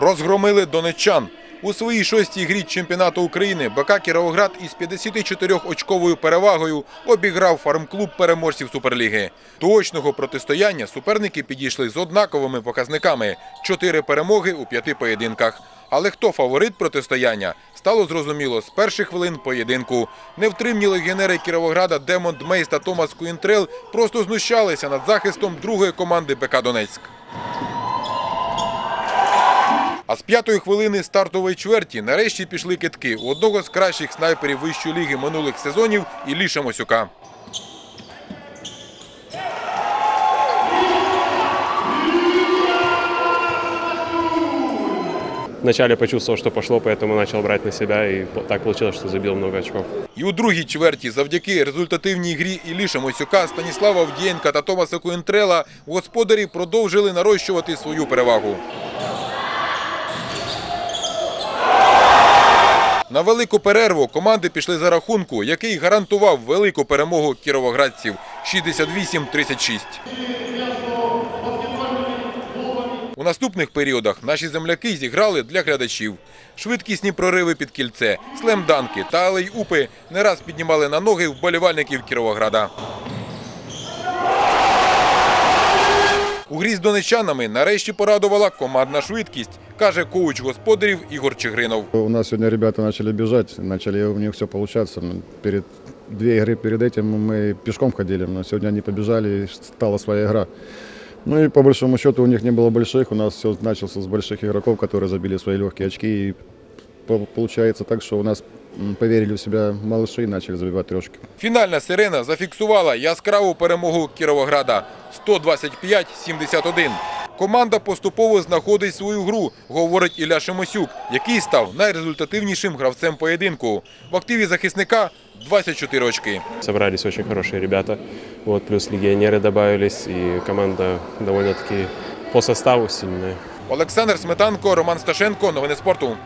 розгромили донеччан. У своїй шостій грі чемпіонату України БК Кіровоград із 54-очковою перевагою обіграв фармклуб переможців Суперліги. До очного протистояння суперники підійшли з однаковими показниками – чотири перемоги у п'яти поєдинках. Але хто фаворит протистояння, стало зрозуміло з перших хвилин поєдинку. Невтримні легіонери Кіровограда Демонд Мейс та Томас Куінтрел просто знущалися над захистом другої команди БК Донецьк. А з п'ятої хвилини стартової чверті нарешті пішли китки у одного з кращих снайперів вищої ліги минулих сезонів Ілліша Мосюка. Вначале почувствовал, что пошло, поэтому начал брать на себя, и так получилось, что забил много очков. І у другій чверті завдяки результативній грі Ілліша Мосюка, Станіслава Авдієнка та Томаса Куінтрела господарі продовжили нарощувати свою перевагу. На велику перерву команди пішли за рахунку, який гарантував велику перемогу кіровоградців 68-36. У наступних періодах наші земляки зіграли для глядачів. Швидкісні прориви під кільце, слемданки та алей-упи не раз піднімали на ноги вболівальників Кіровограда. У грі з донеччанами нарешті порадувала командна швидкість, каже коуч господарів Ігор Чигринов. У нас сегодня ребята начали бежать, начали у них все получаться. Ну, Перед две игры перед этим мы пешком ходили, но сегодня они побежали, и стала своя игра. Ну и по большому счету у них не было больших, у нас все начался с больших игроков, которые забили свои легкие очки. И по- получается так, что у нас м, поверили в себя малыши и начали забивать трешки. Фінальна сирена зафіксувала яскраву перемогу Кіровограда 125-71. Команда поступово знаходить свою гру, говорить Ілля Шимосюк, який став найрезультативнішим гравцем поєдинку. В активі захисника 24 очки. Собрались очень хорошие ребята, вот, плюс легионеры добавились, и команда довольно-таки по составу сильная. Олександр Сметанко, Роман Сташенко. Новини спорту.